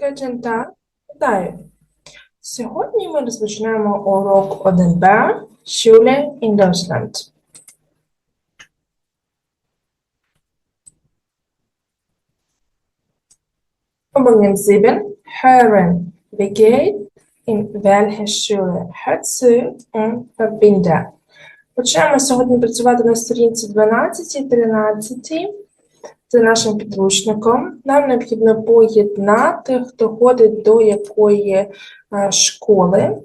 Tag. Вітаю. Сьогодні ми розпочнемо урок 1Б Schule in Deutschland. Übungen 7. Hören. Wie geht in welche Schule? Hör zu und verbinde. Почнемо сьогодні працювати на сторінці 12 і 13 за нашим підручником. Нам необхідно поєднати, хто ходить до якої е, школи.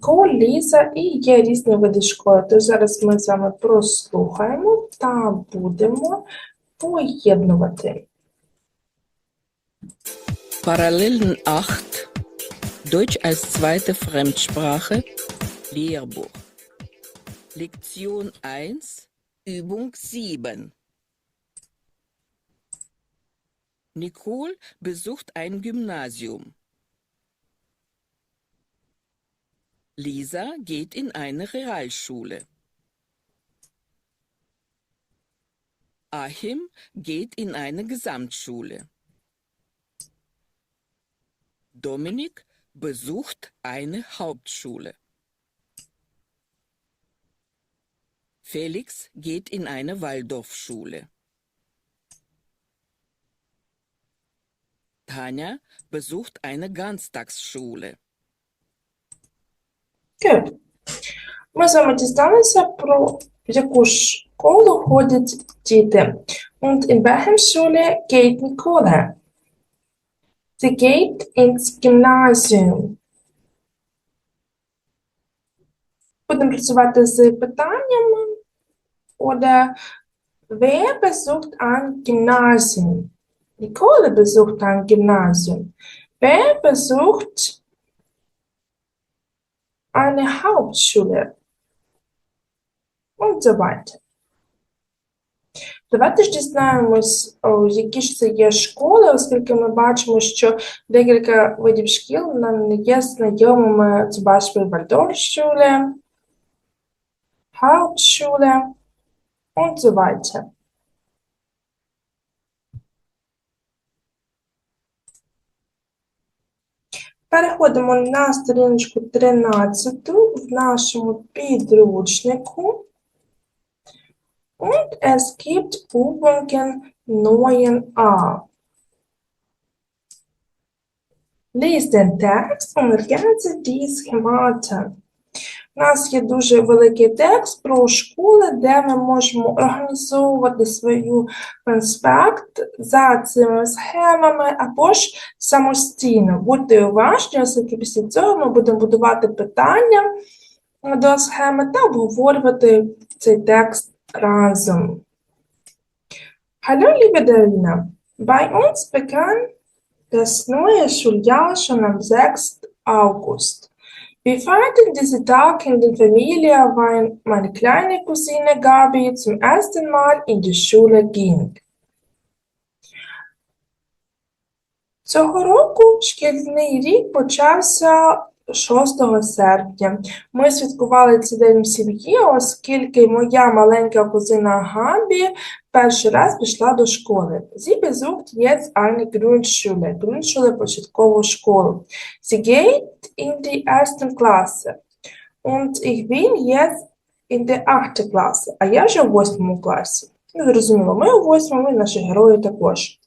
Ко, Ліза і є різні види школи. Тож зараз ми з вами прослухаємо та будемо поєднувати. Parallelen 8 Deutsch als zweite Fremdsprache Lehrbuch Lektion 1 Übung 7 Nicole besucht ein Gymnasium. Lisa geht in eine Realschule. Achim geht in eine Gesamtschule. Dominik besucht eine Hauptschule. Felix geht in eine Waldorfschule. Tanja besucht eine Ganztagsschule. Good. Ми з вами дізналися про в яку школу ходять діти. Und in welchem Schule geht Nicole? Sie geht ins Gymnasium. Будемо працювати з питаннями. Oder wer besucht ein Gymnasium? Nicole besucht ein Gymnasium. Wer besucht eine Hauptschule? Und so weiter. Давайте ж дізнаємось, які ж це є школи, оскільки ми бачимо, що декілька видів шкіл нам не є знайомими. Це Beispiel Waldorfschule, Hauptschule und so weiter. Переходимо на сторіночку 13 в нашому підручнику. Und es gibt Übungen 9a. Lies den Text und ergänze die Schemata. У нас є дуже великий текст про школи, де ми можемо організовувати свою конспект за цими схемами або ж самостійно. Будьте уважні, оскільки після цього ми будемо будувати питання до схеми та обговорювати цей текст разом. Hallo, liebe Darina. Bei uns begann das neue Schuljahr schon am 6. August. Wir feierten diesen Tag in der Familie, weil meine kleine Cousine Gabi zum ersten Mal in die Schule ging. Цього року шкільний рік почався 6 серпня. Ми святкували цей день в сім'ї, оскільки моя маленька кузина Габі перший раз пішла до школи. Sie besucht jetzt eine Grundschule, Grundschule початкову школу. Sie geht in die erste Klasse. Und ich bin jetzt in der 8 Klasse, а я вже в 8 класі. Ну, зрозуміло, ми у 8, і наші герої також.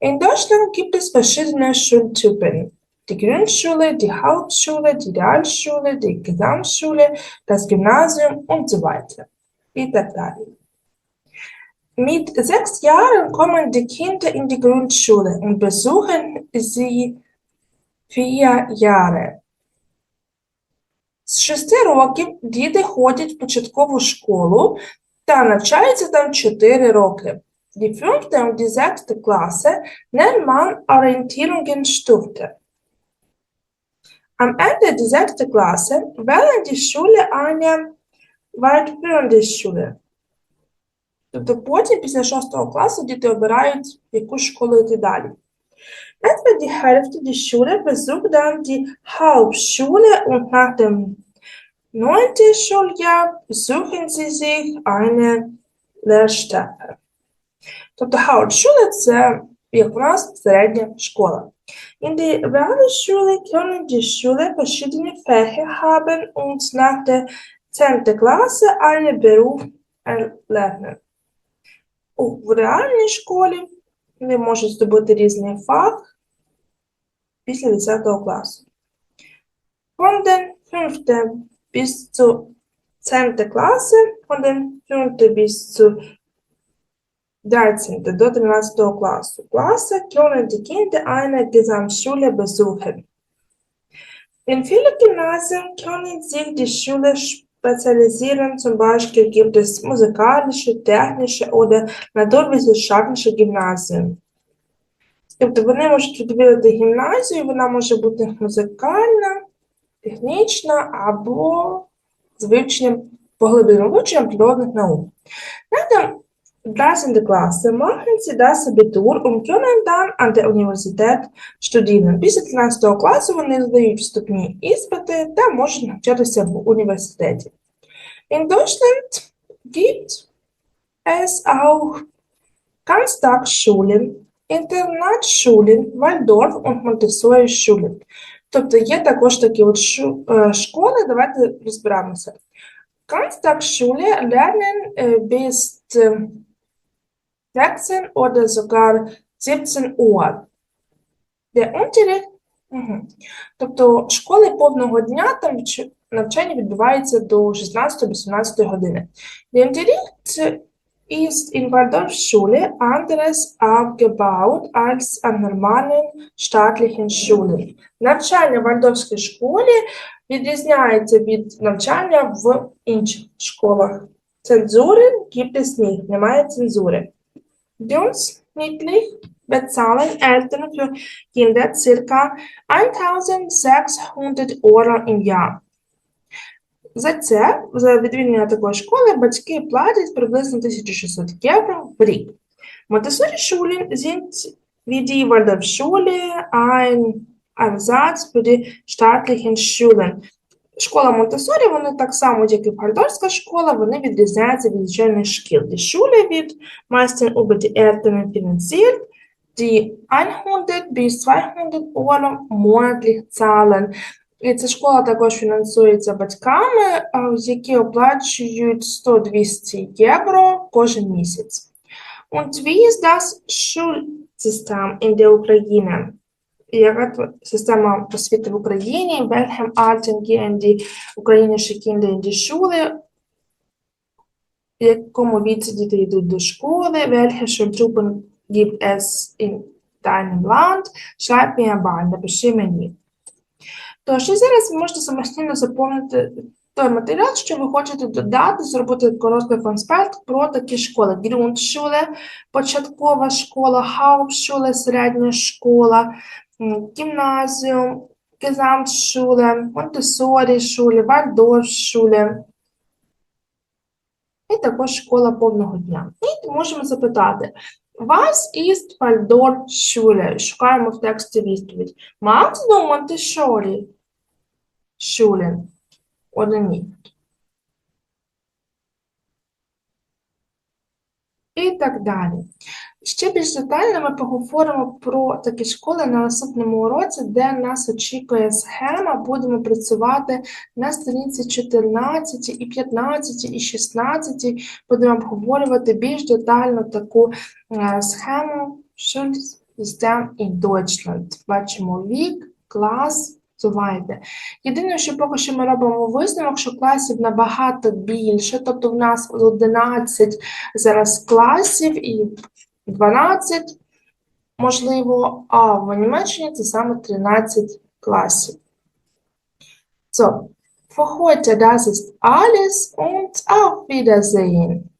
In Deutschland gibt es verschiedene Schultypen. Die Grundschule, die Hauptschule, die Realschule, die Gesamtschule, das Gymnasium und so weiter. І так далі. Mit sechs Jahren kommen die Kinder in die Grundschule und besuchen sie vier Jahre. З шести років діти ходять в початкову школу та навчаються там 4 роки. Die fünfte und die sechste Klasse nennt man Orientierungsstufe. Am Ende der sechsten Klasse wählen die Schule eine weiterführende Schule. Тобто потім, після 6 класу, діти обирають, в яку школу йти далі. Etwa die Hälfte der Schule besucht dann die Hauptschule und nach dem neunten Schuljahr besuchen sie sich eine Lehrstelle. Тобто Hauptschule – це як у нас середня школа. In der Realschule können die Schüler verschiedene Fächer haben und nach der 10. Klasse einen Beruf erlernen. У в реальній школі вони можуть здобути різний фах після 10 класу. Von den 5. bis zur 10. Klasse, von den 5. bis zur 13. до 13. класу Klasse können die Kinder eine Gesamtschule besuchen. In vielen Gymnasien können sich die Schüler spezialisieren, zum Beispiel gibt es musikalische, technische oder naturwissenschaftliche Gymnasien. Тобто вони можуть відвідати гімназію, вона може бути музикальна, технічна або з вивченням поглибленим вивченням природних наук. Nach dem 13. Klasse machen sie das Abitur und können dann an der Universität studieren. Після 13 класу вони здають вступні іспити та можуть навчатися в університеті. In Deutschland gibt es auch Ganztagsschulen, Internatsschulen, Waldorf und Montessori-Schulen. Тобто є також такі от е, школи, давайте розберемося. Ganztagsschule lernen äh, bis äh, 16 oder sogar 17 Uhr. Der Unterricht, Мгм. тобто школи повного дня там навчання відбувається до 16-18 години. Der Unterricht ist in Waldorfschule anderes aufgebaut als an normalen staatlichen Schulen. Навчання в Вальдорфській школі відрізняється від навчання в інших школах. Цензури gibt es nicht, немає цензури. Durchschnittlich bezahlen Eltern für Kinder circa 1600 Euro im Jahr. За це, за відвідування такої школи, батьки платять приблизно 1600 євро в рік. Montessori-Schulen sind wie die Waldorfschule ein Ersatz für die staatlichen Schulen. Школа Монтесорі, вони так само, як і Вальдорфська школа, вони відрізняються від звичайних шкіл. Die Schule wird meistens über die Eltern finanziert, die 100 bis 200 Euro monatlich zahlen. І ця школа також фінансується батьками, які оплачують 100-200 євро кожен місяць. Und wie ist das Schulsystem in der Ukraine? Яка система освіти в Україні? Ukrainische Kinder in die Schule? В якому віці діти йдуть до школи? Welche Schulgruppen gibt es in deinem Land? Schreib mir напиши мені. Тож, і зараз ви можете самостійно заповнити той матеріал, що ви хочете додати, зробити короткий конспект про такі школи. Grundschule, початкова школа, Hauptschule, середня школа, гімназіум, Gesamtschule, Montessori-Schule, Waldorfschule. І також школа повного дня. І можемо запитати, Was ist Waldorfschule? Шукаємо в тексті відповідь. Du Montessori Schulen oder nicht? І так далі. Ще більш детально ми поговоримо про такі школи на наступному уроці, де нас очікує схема. Будемо працювати на сторінці 14 і 15 і 16. Будемо обговорювати більш детально таку е, схему Schulsystem in Deutschland. Бачимо вік, клас, Сувайте. Єдине, що поки що ми робимо висновок, що класів набагато більше, тобто в нас 11 зараз класів і 12, можливо, а в Німеччині це саме 13 класів. So, für heute das ist alles und auf Wiedersehen.